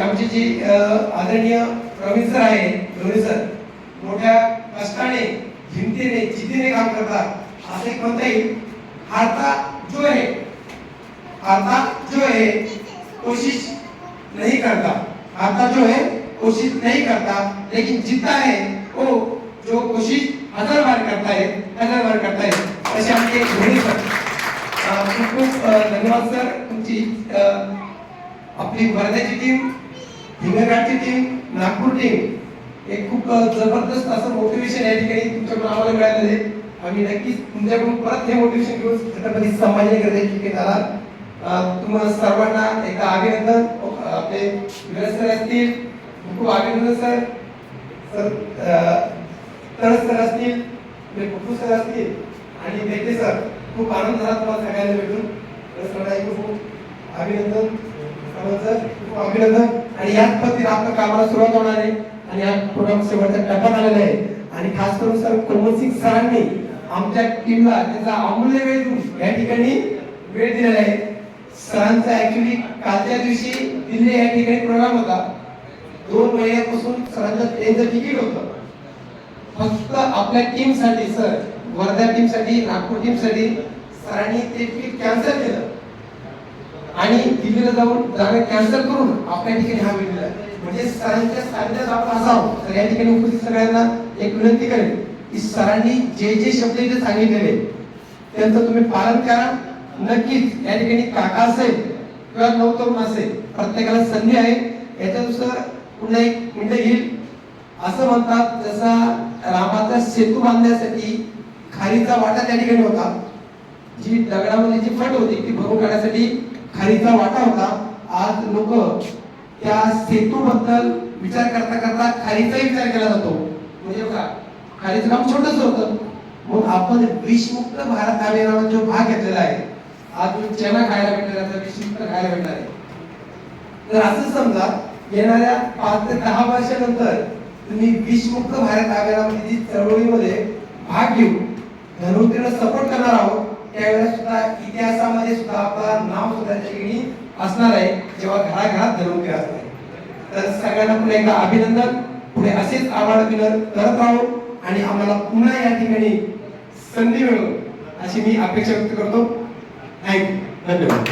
आमचे जी आदरणीय प्रवीण सर आहे धोनी सर मोठ्या कष्टाने हिमतीने जिद्दीने काम करतात. असे एक म्हणता येईल हारता जो है हारता जो है कोशिश नहीं करता. हारता जो है कोशिश नहीं करता. लेकिन जीतता है वो जो कोशिश हजार बार करता है हजार बार करता है असे आमचे धोनी सर. खूप खूप धन्यवाद सर तुमची आपली वर्ध्याची टीम हिंगणघाटची टीम नागपूर टीम एक खूप जबरदस्त असं मोटिवेशन या ठिकाणी तुमच्याकडून आम्हाला मिळालेलं आहे. आम्ही नक्कीच तुमच्याकडून परत हे मोटिवेशन घेऊन छत्रपती संभाजीनगर ठिकाणी आला तुम्हाला सर्वांना एकदा अभिनंदन. आपले विराज सर असतील खूप अभिनंदन सर सर तळस सर असतील पप्पू सर असतील आणि बेटे सर. खूप आनंद झाला तुम्हाला सगळ्यांना भेटून. तर खूप अभिनंदन. अभिनंदन आणि याच पद्धतीने आपल्या कामाला सुरुवात होणार आहे. आणि हा प्रोग्राम शेवटचा टप्प्यात आलेला आहे. आणि खास करून सर कोमल सिंग सरांनी आमच्या टीमला त्यांचा अमूल्य वेळ देऊन या ठिकाणी वेळ दिलेला आहे. सरांचा ऍक्च्युली कालच्या दिवशी दिल्ली या ठिकाणी प्रोग्राम होता. दोन महिन्यापासून सरांचं ट्रेनचं तिकीट होतं. फक्त आपल्या टीमसाठी सर वर्धा टीमसाठी नागपूर टीमसाठी सरांनी ते तिकीट कॅन्सल केलं. आणि दिल्लीला जाऊन जागा कॅन्सल करून आपल्या ठिकाणी हा मिळलेला म्हणजे सरांच्या सान्निध्यात आपण असावं. तर या ठिकाणी उपस्थित सगळ्यांना एक विनंती करेल की सरांनी जे जे शब्द इथे सांगितलेले त्यांचं तुम्ही पालन करा. नक्कीच या ठिकाणी काका असेल किंवा नवतरुण असेल प्रत्येकाला संधी आहे. याच्यानुसार पुन्हा एक मिनिट येईल असं म्हणतात जसा रामाचा सेतू बांधण्यासाठी खारीचा वाटा त्या ठिकाणी होता जी दगडामध्ये जी फट होती ती भरून काढण्यासाठी खारीचा वाटा होता. आज लोक त्या सेतू बद्दल विचार करता करता खारीचाही विचार केला जातो. म्हणजे बघा खारीचं काम छोटस होतं. मग आपण विषमुक्त भारत अभियानाचा जो भाग घेतलेला आहे आज चना खायला भेटणार आहे विषमुक्त खायला भेटणार आहे. तर असं समजा येणाऱ्या पाच ते दहा वर्षानंतर तुम्ही विषमुक्त भारत अभियानामध्ये चळवळीमध्ये भाग घेऊन धनुर्तीला सपोर्ट करणार आहोत त्यावेळेला सुद्धा इतिहासामध्ये सुद्धा आपला नाव सुद्धा त्या ठिकाणी असणार आहे जेव्हा घराघरात धरून फिरत आहे. तर सगळ्यांना पुन्हा एकदा अभिनंदन. पुढे असेच आवाड विनर करत राहू आणि आम्हाला पुन्हा या ठिकाणी संधी मिळो अशी मी अपेक्षा व्यक्त करतो. थँक्यू धन्यवाद.